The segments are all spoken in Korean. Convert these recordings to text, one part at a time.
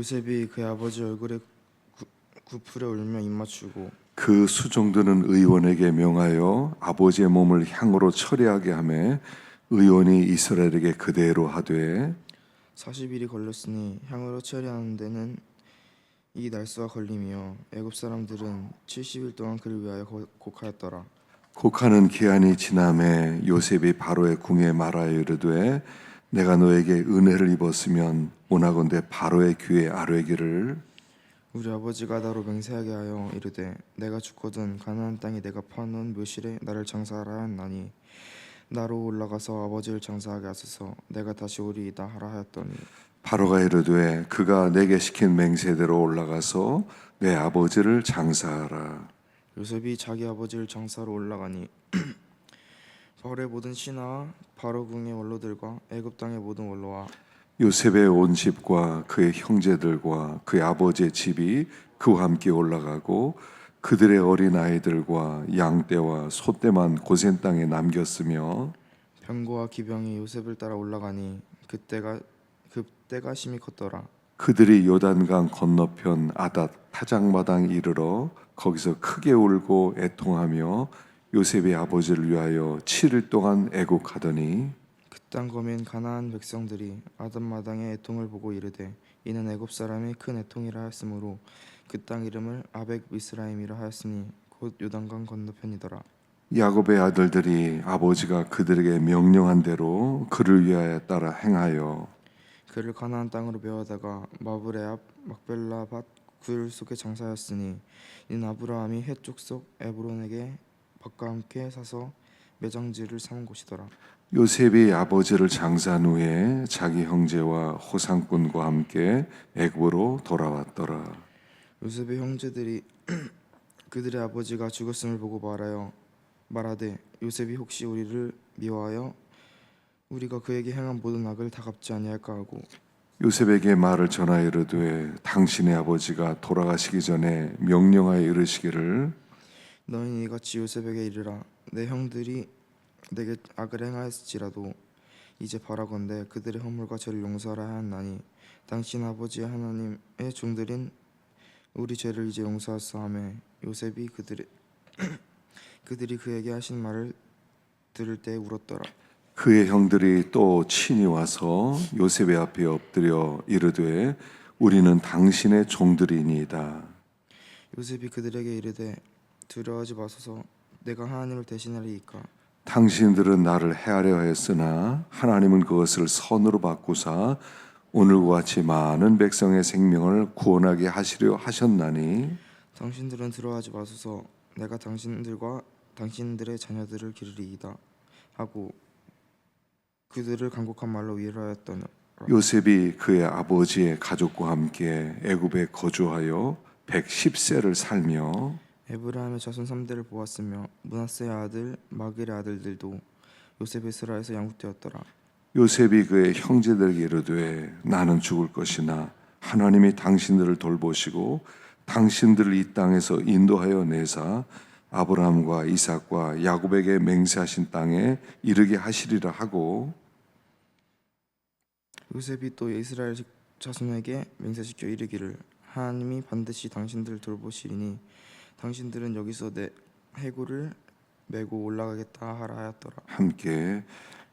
요셉이 그의 아버지 얼굴에 구, 구풀에 울며 입맞추고 그 수종들은 의원에게 명하여 아버지의 몸을 향으로 처리하게 하매 의원이 이스라엘에게 그대로 하되 40일이 걸렸으니 향으로 처리하는 데는 이 날수가 걸림이요 애굽 사람들은 70일 동안 그를 위하여 거- 곡하였더라. 곡하는 기한이 지남에 요셉이 바로의 궁에 말하여 이르되 내가 너에게 은혜를 입었으면 원하건대 바로의 귀에 아뢰기를 우리 아버지가 나로 맹세하게 하여 이르되 내가 죽거든 가나안 땅에 내가 파놓은 묘실에 나를 장사하라 하였나니 나로 올라가서 아버지를 장사하게 하소서. 내가 다시 오리이다 하라 하였더니 바로가 이르되 그가 내게 시킨 맹세대로 올라가서 내 아버지를 장사하라. 요셉이 자기 아버지를 장사로 올라가니 바로의 모든 신하와 바로 궁의 원로들과 애굽 땅의 모든 원로와 요셉의 온 집과 그의 형제들과 그의 아버지의 집이 그와 함께 올라가고 그들의 어린 아이들과 양떼와 소떼만 고센 땅에 남겼으며 병거와 기병이 요셉을 따라 올라가니 그때가 그때가 심히 컸더라. 그들이 요단강 건너편 아닷 타작마당 이르러 거기서 크게 울고 애통하며 요셉의 아버지를 위하여 7일 동안 애곡하더니 그땅 거민 가나안 백성들이 아담 마당의 애통을 보고 이르되 이는 애굽 사람의 큰 애통이라 하였으므로 그 땅 이름을 아벡 미스라임이라 하였으니 곧 요단강 건너편이더라. 야곱의 아들들이 아버지가 그들에게 명령한 대로 그를 위하여 따라 행하여 그를 가나안 땅으로 메어다가 마브레 앞 막벨라 밭 굴 속에 장사하였으니 이는 아브라함이 해 족속 에브론에게 밭과 함께 사서 매장지를 삼은 곳이더라 요셉이 아버지를 장사한 후에 자기 형제와 호상꾼과 함께 애굽으로 돌아왔더라. 요셉의 형제들이 그들의 아버지가 죽었음을 보고 말하여 말하되 요셉이 혹시 우리를 미워하여 우리가 그에게 행한 모든 악을 다 갚지 아니할까 하고 요셉에게 말을 전하여 이르되 당신의 아버지가 돌아가시기 전에 명령하여 이르시기를 너희는 이같이 요셉에게 이르라 내 형들이 내게 악을 행하였을지라도 이제 바라건대 그들의 허물과 죄를 용서하라 하였나니 당신 아버지의 하나님의 종들인 우리 죄를 이제 용서하사 하며 요셉이 그들의 그들이 그에게 하신 말을 들을 때 울었더라 그의 형들이 또 친히 와서 요셉의 앞에 엎드려 이르되 우리는 당신의 종들이니이다. 요셉이 그들에게 이르되 두려워하지 마소서. 내가 하나님을 대신하리이까. 당신들은 나를 해하려 하였으나 하나님은 그것을 선으로 바꾸사 오늘과 같이 많은 백성의 생명을 구원하게 하시려 하셨나니. 당신들은 두려워하지 마소서. 내가 당신들과 당신들의 자녀들을 기르리이다. 하고 그들을 간곡한 말로 위로하였더니 요셉이 그의 아버지의 가족과 함께 애굽에 거주하여 110세를 살며 에브라임의 자손 3대를 보았으며 문하세의 아들 마길의 아들들도 요셉의 스라에서 양육되었더라. 요셉이 그의 형제들에게 이르되 나는 죽을 것이나 하나님이 당신들을 돌보시고 당신들을 이 땅에서 인도하여 내사 아브라함과 이삭과 야곱에게 맹세하신 땅에 이르게 하시리라 하고. 요셉이 또 이스라엘 자손에게 맹세시켜 이르기를 하나님이 반드시 당신들을 돌보시리니 당신들은 여기서 내 해골을 메고 올라가겠다 하라 하였더라 함께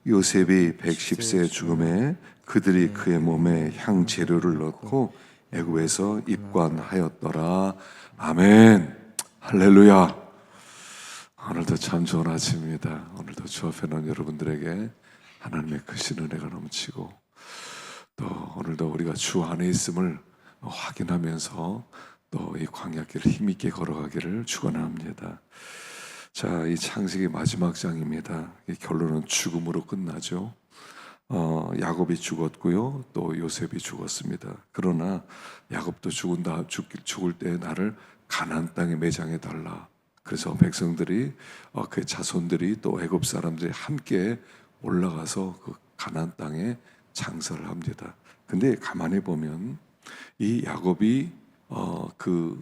요셉이 110세 죽음에 그들이 그의 몸에 향 재료를 넣고 애굽에서 입관하였더라. 아멘. 할렐루야. 오늘도 참 좋은 아침입니다. 오늘도 주 앞에 는 여러분들에게 하나님의 크신 은혜가 넘치고 또 오늘도 우리가 주 안에 있음을 확인하면서 또 이 광야길을 힘있게 걸어가기를 축원합니다. 자, 이 창세기 마지막 장입니다. 이 결론은 죽음으로 끝나죠. 어, 야곱이 죽었고요. 또 요셉이 죽었습니다. 그러나 야곱도 죽은다 죽, 죽을 때 나를 가나안 땅에 매장해 달라. 그래서 백성들이 어, 그의 자손들이 또 애굽 사람들이 함께 올라가서 그 가나안 땅에 장사를 합니다. 근데 가만히 보면 이 야곱이 어, 그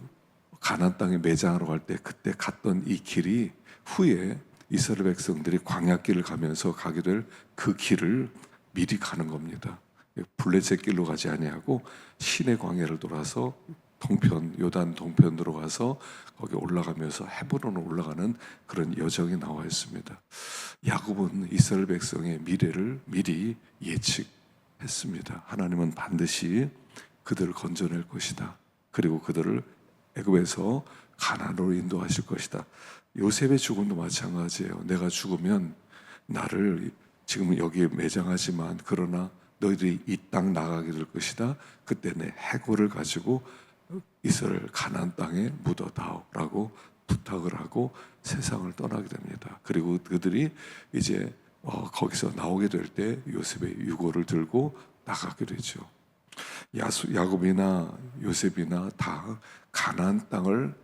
가나안 땅에 매장하러 갈 때 그때 갔던 이 길이 후에 이스라엘 백성들이 광야길을 가면서 가게 될 그 길을 미리 가는 겁니다. 블레셋 길로 가지 아니하고 신의 광야를 돌아서 동편 요단 동편으로 가서 거기 올라가면서 헤브론으로 올라가는 그런 여정이 나와 있습니다. 야곱은 이스라엘 백성의 미래를 미리 예측했습니다. 하나님은 반드시 그들을 건져낼 것이다. 그리고 그들을 애굽에서 가나안으로 인도하실 것이다. 요셉의 죽음도 마찬가지예요. 내가 죽으면 나를 지금 여기에 매장하지만 그러나 너희들이 이 땅 나가게 될 것이다. 그때 내 해골을 가지고 이스라엘 가나안 땅에 묻어다오라고 부탁을 하고 세상을 떠나게 됩니다. 그리고 그들이 이제 어, 거기서 나오게 될 때 요셉의 유고를 들고 나가게 되죠. 야수, 야곱이나 요셉이나 다 가나안 땅을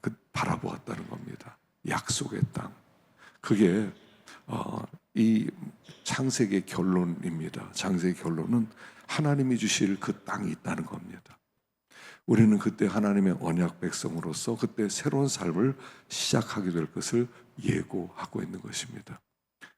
그 바라보았다는 겁니다. 약속의 땅. 그게 어, 이 창세기의 결론입니다. 창세기 결론은 하나님이 주실 그 땅이 있다는 겁니다. 우리는 그때 하나님의 언약 백성으로서 그때 새로운 삶을 시작하게 될 것을 예고하고 있는 것입니다.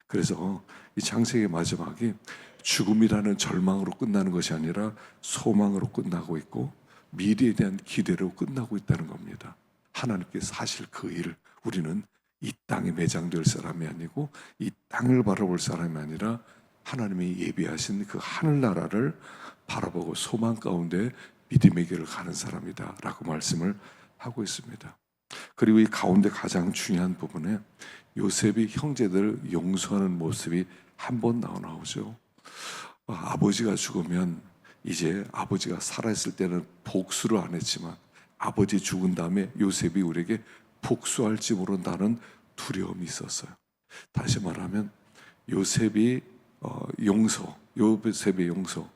그래서 이 창세기의 마지막이 죽음이라는 절망으로 끝나는 것이 아니라 소망으로 끝나고 있고 미래에 대한 기대로 끝나고 있다는 겁니다. 하나님께서 사실 그 일을 우리는 이 땅에 매장될 사람이 아니고 이 땅을 바라볼 사람이 아니라 하나님이 예비하신 그 하늘나라를 바라보고 소망 가운데 믿음의 길을 가는 사람이다 라고 말씀을 하고 있습니다. 그리고 이 가운데 가장 중요한 부분에 요셉이 형제들을 용서하는 모습이 한 번 나오죠. 어, 아버지가 죽으면 이제 아버지가 살아있을 때는 복수를 안 했지만 아버지 죽은 다음에 요셉이 우리에게 복수할지 모른다는 두려움이 있었어요. 다시 말하면 요셉이 어, 용서, 요셉의 용서.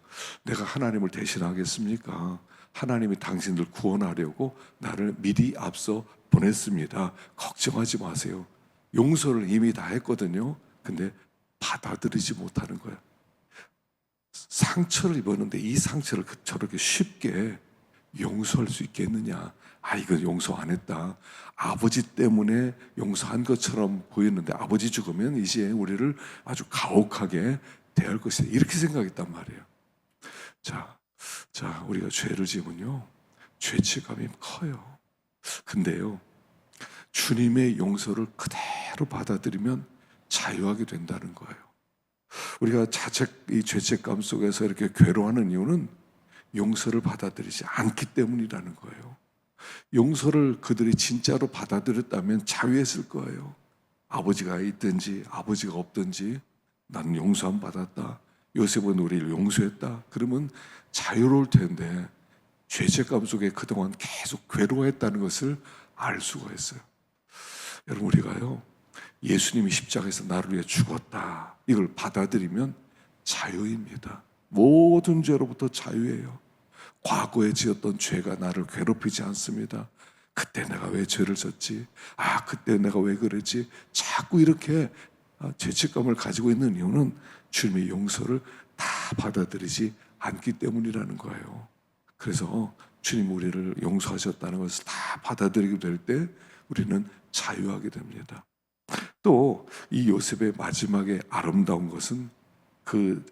내가 하나님을 대신하겠습니까? 하나님이 당신들 구원하려고 나를 미리 앞서 보냈습니다. 걱정하지 마세요. 용서를 이미 다 했거든요. 근데 받아들이지 못하는 거야. 상처를 입었는데 이 상처를 그- 저렇게 쉽게 용서할 수 있겠느냐? 아, 이거 용서 안 했다. 아버지 때문에 용서한 것처럼 보였는데 아버지 죽으면 이제 우리를 아주 가혹하게 대할 것이다. 이렇게 생각했단 말이에요. 자, 자, 우리가 죄를 지으면요. 죄책감이 커요. 근데요. 주님의 용서를 그대로 받아들이면 자유하게 된다는 거예요. 우리가 자책, 이 죄책감 속에서 이렇게 괴로워하는 이유는 용서를 받아들이지 않기 때문이라는 거예요. 용서를 그들이 진짜로 받아들였다면 자유했을 거예요. 아버지가 있든지 아버지가 없든지 나는 용서함 받았다. 요셉은 우리를 용서했다. 그러면 자유로울 텐데 죄책감 속에 그동안 계속 괴로워했다는 것을 알 수가 있어요. 여러분 우리가요 예수님이 십자가에서 나를 위해 죽었다 이걸 받아들이면 자유입니다. 모든 죄로부터 자유예요. 과거에 지었던 죄가 나를 괴롭히지 않습니다. 그때 내가 왜 죄를 졌지? 아 그때 내가 왜 그랬지? 자꾸 이렇게 아, 죄책감을 가지고 있는 이유는 주님의 용서를 다 받아들이지 않기 때문이라는 거예요. 그래서 주님 우리를 용서하셨다는 것을 다 받아들이게 될 때 우리는 자유하게 됩니다. 또 이 요셉의 마지막에 아름다운 것은 그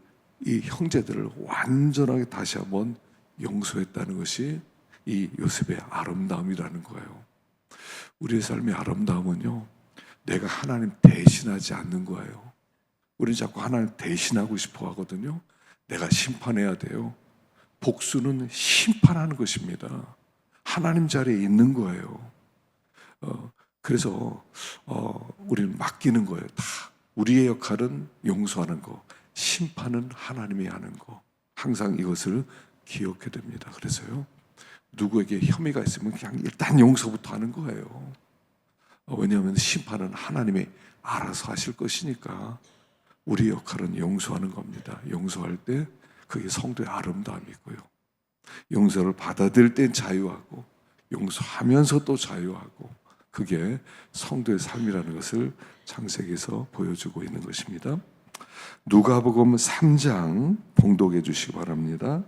이 형제들을 완전하게 다시 한번 용서했다는 것이 이 요셉의 아름다움이라는 거예요. 우리의 삶의 아름다움은요, 내가 하나님 대신하지 않는 거예요. 우리는 자꾸 하나님 대신하고 싶어 하거든요. 내가 심판해야 돼요. 복수는 심판하는 것입니다. 하나님 자리에 있는 거예요. 어, 그래서 어, 우리는 맡기는 거예요. 다 우리의 역할은 용서하는 거, 심판은 하나님이 하는 거. 항상 이것을 기억해야 됩니다. 그래서요. 누구에게 혐의가 있으면 그냥 일단 용서부터 하는 거예요. 어, 왜냐하면 심판은 하나님이 알아서 하실 것이니까 우리 역할은 용서하는 겁니다. 용서할 때 그게 성도의 아름다움이고요. 용서를 받아들일 땐 자유하고 용서하면서 또 자유하고 그게 성도의 삶이라는 것을 창세기에서 보여주고 있는 것입니다. 누가복음 3장 봉독해 주시기 바랍니다.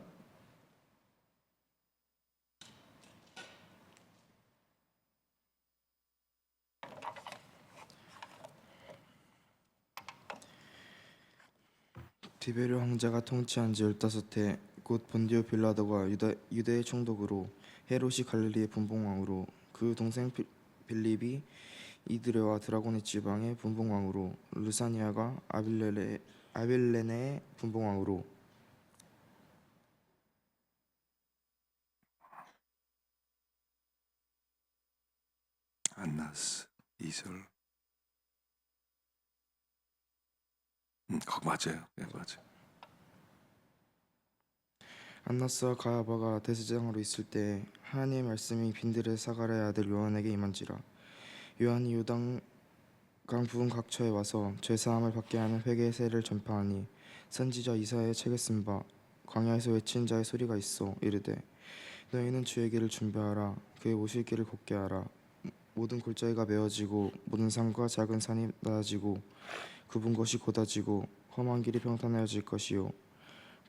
디베르 황제가 통치한 지 열다섯 해, 곧 본디오 빌라도가 유다, 유대의 총독으로 헤롯이 갈릴리의 분봉왕으로 그 동생 피- 빌립이 이드레와 드라고니 지방의 분봉왕으로 르사니아가 아빌레네, 아빌레네의 분봉왕으로 안나스 2절. 음, 맞아요. 예, 맞아요. 안나스와 가야바가 대제장으로 있을 때 하나님의 말씀이 빈들의 사가랴의 아들 요한에게 임한지라. 요한이 요단 강 부은 각처에 와서 죄 사함을 받게 하는 회개의 세를 전파하니 선지자 이사야의 책에 쓴 바 광야에서 외친 자의 소리가 있어 이르되 너희는 주의 길을 준비하라 그의 오실 길을 곱게 하라. 모든 골짜기가 메어지고 모든 산과 작은 산이 낮아지고 굽은 것이 곧아지고 험한 길이 평탄해질 것이요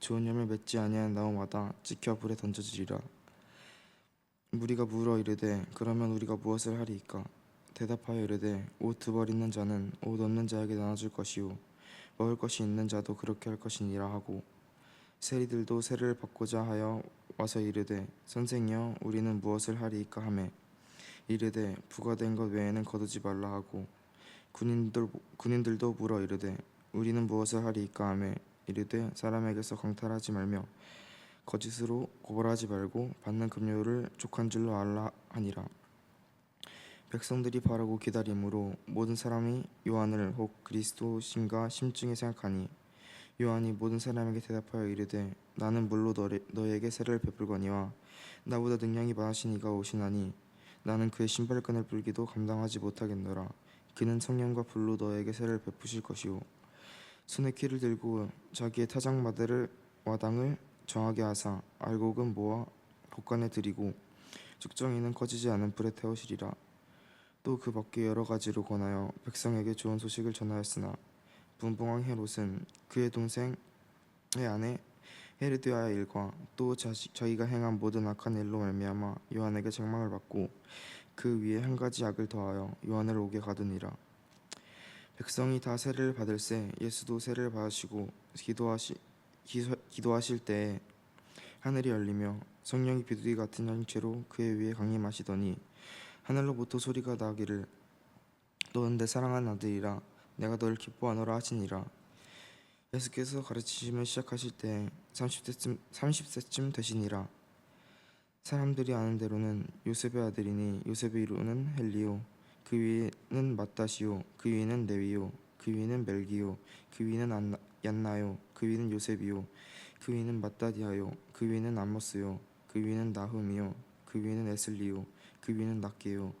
좋은 열매 맺지 아니한 나무마다 찍혀 불에 던져지리라. 무리가 물어 이르되 그러면 우리가 무엇을 하리이까? 대답하여 이르되 옷 두 벌 있는 자는 옷 없는 자에게 나눠줄 것이요 먹을 것이 있는 자도 그렇게 할 것이니라 하고 세리들도 세를 받고자 하여 와서 이르되 선생이여 우리는 무엇을 하리이까 하매 이르되 부과된 것 외에는 거두지 말라 하고 군인들 군인들도 물어 이르되 우리는 무엇을 하리이까 하매 이르되 사람에게서 강탈하지 말며 거짓으로 고발하지 말고 받는 급료를 족한 줄로 알라 하니라. 백성들이 바라고 기다림으로 모든 사람이 요한을 혹 그리스도신가 심중에 생각하니 요한이 모든 사람에게 대답하여 이르되 나는 물로 너를, 너에게 세례를 베풀거니와 나보다 능력이 많으신 이가 오시나니 나는 그의 신발끈을 풀기도 감당하지 못하겠노라. 그는 성령과 불로 너에게 세례를 베푸실 것이요 손에 키를 들고 자기의 타작마대를 와당을 정하게 하사 알곡은 모아 곡간에 들이고 죽정이는 꺼지지 않은 불에 태우시리라. 또 그 밖에 여러 가지로 권하여 백성에게 좋은 소식을 전하였으나 분봉왕 헤롯은 그의 동생의 아내 헤르디아의 일과 또 자식, 자기가 행한 모든 악한 일로 말미암아 요한에게 책망을 받고 그 위에 한 가지 악을 더하여 요한을 오게 가두니라 백성이 다 세례를 받을새 예수도 세례를 받으시고 기도하시 기도, 기도하실 때에 하늘이 열리며 성령이 비둘기 같은 형체로 그의 위에 강림하시더니 하늘로부터 소리가 나기를 너는 내 사랑하는 아들이라 내가 너를 기뻐하노라 하시니라. 예수께서 가르치심을 시작하실 때 30세쯤, 30세쯤 되시니라. 사람들이 아는 대로는 요셉의 아들이니 요셉의 이름은 헬리오 그 위에는 마따시오 그 위에는 레위요 그 위에는 멜기요 그 위에는 안나, 얀나요 그 위에는 요셉이요 그 위에는 마따디아요 그 위에는 암모스요 그 위에는 나흠이요 그 위에는 에슬리요 그 위에는 낫게요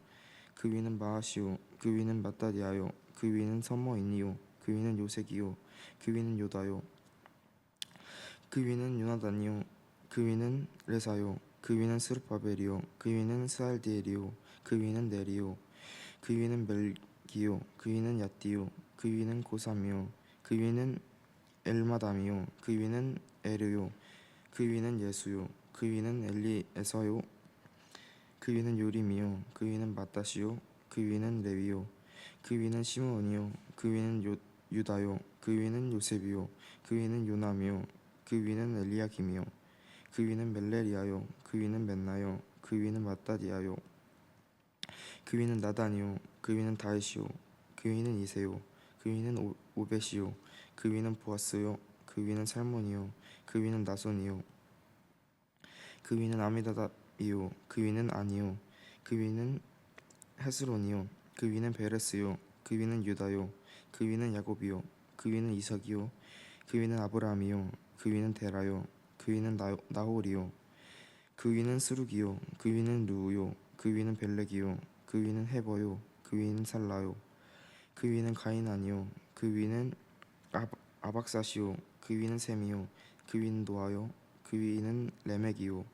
그 위에는 마하시요 그 위에는 마따디아요 그 위에는 서머이니요 그 위에는 요색이요 그 위에는 요다요 그 위에는 요나단이요 그 위에는 레사요 그 위에는 스룹바벨이요 그 위에는 스알디엘이요 그 위에는 네리요 그 위에는 멜기요 그 위에는 야띠요 그 위에는 고삼이요 그 위에는 엘마담이요 그 위에는 에르요 그 위에는 예수요 그 위에는 엘리에서요 그 위에는 요림이요 그 위에는 마따시요 그 위에는 레위요 그 위에는 시므온이요 그 위에는 요, 유다요 그 위에는 요셉이요 그 위에는 요남이요 그 위에는 엘리야김이요 그 위에는 멜레리아요 그 위에는 멘나요 그 위에는 마따디아요 그 위는 나단이요 그 위는 다윗이요 그 위는 이세요 그 위는 오- 오벳이요 그 위는 보아스요 그 위는 살몬이요 그 위는 나손이요 그 위는 아미다답이요 그 위는 아니요 그 위는 헤스론이요 그 위는 베레스요 그 위는 유다요 그 위는 야곱이요 그 위는 이삭이요 그 위는 아브라함이요 그 위는 데라요 그 위는 나, 나홀이요 그 위는 스룩이요 그 위는 루요 그 위는 벨렉이요 그 위는 헤버요 그 위는 살라요 그 위는 가인 아니요 그 위는 아, 아박사시요 그 위는 셈이요 그 위는 노아요 그 위는 레멕이요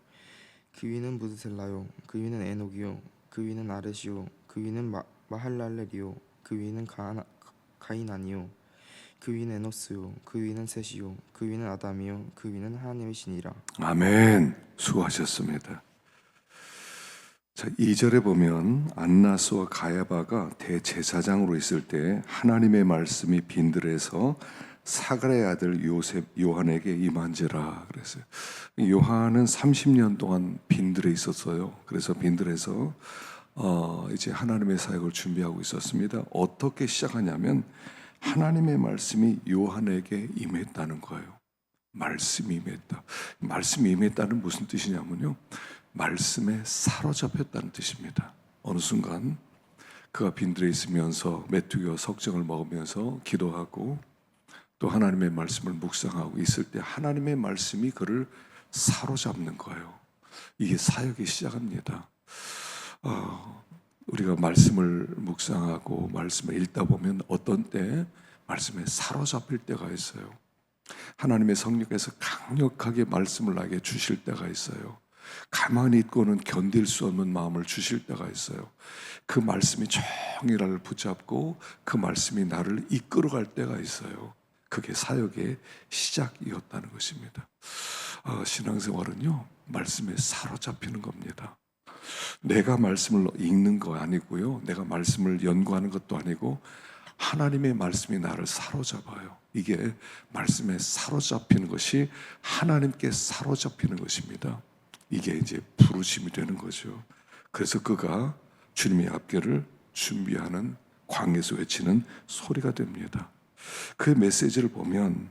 그 위는 무드셀라요 그 위는 에녹이요 그 위는 아렛이요 그 위는 마, 마할랄렐이요 그 위는 가나, 가이난이요 그 위는 에노스요 그 위는 셋이요 그 위는 아담이요 그 위는 하나님의 신이라 아멘. 수고하셨습니다. 자, 2절에 보면 안나스와 가야바가 대제사장으로 있을 때 하나님의 말씀이 빈들에서 사가랴의 아들 요셉 요한에게 임한지라 그랬어요. 요한은 30년 동안 빈들에 있었어요. 그래서 빈들에서 어, 이제 하나님의 사역을 준비하고 있었습니다. 어떻게 시작하냐면 하나님의 말씀이 요한에게 임했다는 거예요. 말씀이 임했다. 말씀이 임했다는 무슨 뜻이냐면요. 말씀에 사로잡혔다는 뜻입니다. 어느 순간 그가 빈들에 있으면서 메뚜기와 석정을 먹으면서 기도하고 또 하나님의 말씀을 묵상하고 있을 때 하나님의 말씀이 그를 사로잡는 거예요. 이게 사역의 시작입니다. 어, 우리가 말씀을 묵상하고 말씀을 읽다 보면 어떤 때 말씀에 사로잡힐 때가 있어요. 하나님의 성령께서 강력하게 말씀을 나에게 주실 때가 있어요. 가만히 있고는 견딜 수 없는 마음을 주실 때가 있어요. 그 말씀이 종일 나를 붙잡고 그 말씀이 나를 이끌어갈 때가 있어요. 그게 사역의 시작이었다는 것입니다. 어, 신앙생활은요, 말씀에 사로잡히는 겁니다. 내가 말씀을 읽는 거 아니고요. 내가 말씀을 연구하는 것도 아니고 하나님의 말씀이 나를 사로잡아요. 이게 말씀에 사로잡히는 것이 하나님께 사로잡히는 것입니다. 이게 이제 부르심이 되는 거죠. 그래서 그가 주님의 앞길을 준비하는 광에서 외치는 소리가 됩니다. 그 메시지를 보면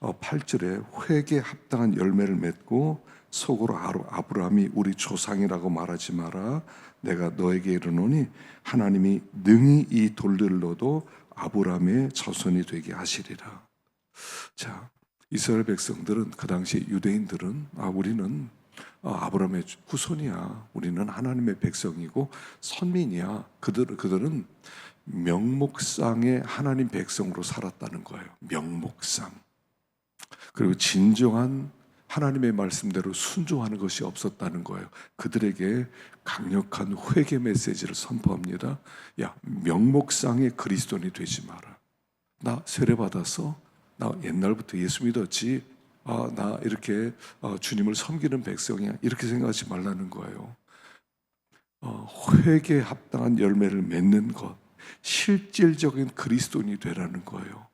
8절에 회개 합당한 열매를 맺고 속으로 아브라함이 우리 조상이라고 말하지 마라. 내가 너에게 이르노니 하나님이 능히 이 돌들로도 아브라함의 자손이 되게 하시리라. 자, 이스라엘 백성들은 그 당시 유대인들은 아 우리는 아브라함의 후손이야. 우리는 하나님의 백성이고 선민이야. 그들 그들은 명목상의 하나님 백성으로 살았다는 거예요. 명목상. 그리고 진정한 하나님의 말씀대로 순종하는 것이 없었다는 거예요. 그들에게 강력한 회개 메시지를 선포합니다. 야, 명목상의 그리스도인이 되지 마라. 나 세례 받아서 나 옛날부터 예수 믿었지. 아, 나 이렇게 어, 주님을 섬기는 백성이야. 이렇게 생각하지 말라는 거예요. 어, 회개에 합당한 열매를 맺는 것, 실질적인 그리스도인이 되라는 거예요.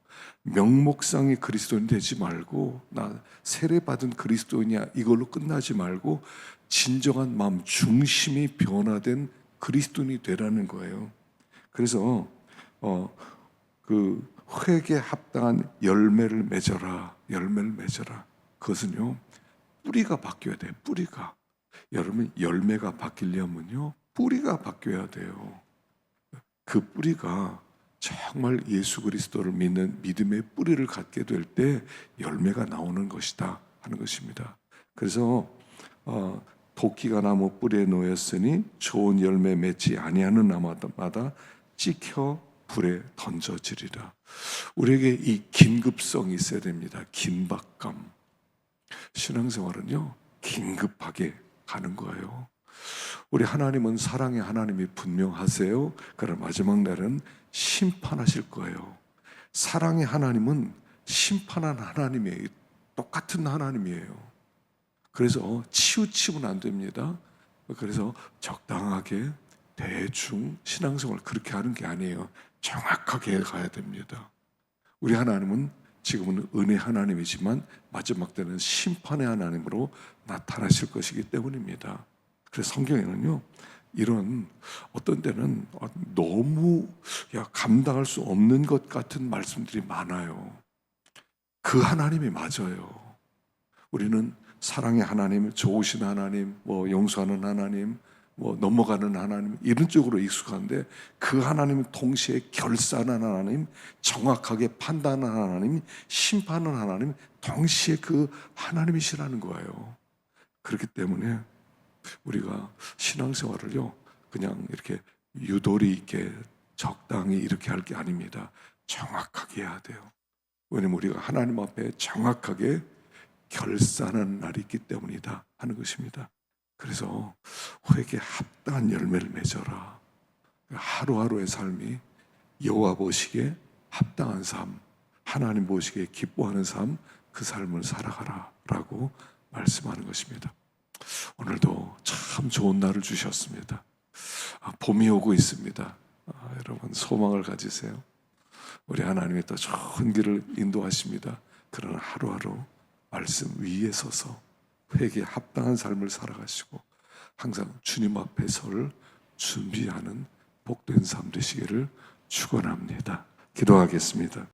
명목상의 그리스도인 되지 말고 나 세례 받은 그리스도인이야 이걸로 끝나지 말고 진정한 마음 중심이 변화된 그리스도인이 되라는 거예요. 그래서 어 그 회개 합당한 열매를 맺어라. 열매를 맺어라. 그것은요. 뿌리가 바뀌어야 돼. 뿌리가. 여러분 열매가 바뀌려면요. 뿌리가 바뀌어야 돼요. 그 뿌리가 정말 예수 그리스도를 믿는 믿음의 뿌리를 갖게 될 때 열매가 나오는 것이다 하는 것입니다. 그래서 어, 도끼가 나무 뿌리에 놓였으니 좋은 열매 맺지 아니하는 나무마다 찍혀 불에 던져지리라. 우리에게 이 긴급성이 있어야 됩니다. 긴박감. 신앙생활은요, 긴급하게 가는 거예요. 우리 하나님은 사랑의 하나님이 분명하세요. 그러나 마지막 날은 심판하실 거예요. 사랑의 하나님은 심판한 하나님이에요. 똑같은 하나님이에요. 그래서 치우치면 안 됩니다. 그래서 적당하게 대충 신앙생활 그렇게 하는 게 아니에요. 정확하게 가야 됩니다. 우리 하나님은 지금은 은혜 하나님이지만 마지막 때는 심판의 하나님으로 나타나실 것이기 때문입니다. 그래서 성경에는요, 이런 어떤 때는 너무 야, 감당할 수 없는 것 같은 말씀들이 많아요. 그 하나님이 맞아요. 우리는 사랑의 하나님, 좋으신 하나님, 뭐 용서하는 하나님, 뭐 넘어가는 하나님 이런 쪽으로 익숙한데 그 하나님은 동시에 결산하는 하나님, 정확하게 판단하는 하나님, 심판하는 하나님 동시에 그 하나님이시라는 거예요. 그렇기 때문에 우리가 신앙생활을요 그냥 이렇게 유도리 있게 적당히 이렇게 할 게 아닙니다. 정확하게 해야 돼요. 왜냐면 우리가 하나님 앞에 정확하게 결산하는 날이 있기 때문이다 하는 것입니다. 그래서 회개 합당한 열매를 맺어라. 하루하루의 삶이 여호와 보시기에 합당한 삶, 하나님 보시기에 기뻐하는 삶, 그 삶을 살아가라라고 말씀하는 것입니다. 오늘도 참 좋은 날을 주셨습니다. 아, 봄이 오고 있습니다. 아, 여러분 소망을 가지세요. 우리 하나님이 또 좋은 길을 인도하십니다. 그러나 하루하루 말씀 위에 서서 회개에 합당한 삶을 살아가시고 항상 주님 앞에 설 준비하는 복된 삶 되시기를 축원합니다. 기도하겠습니다.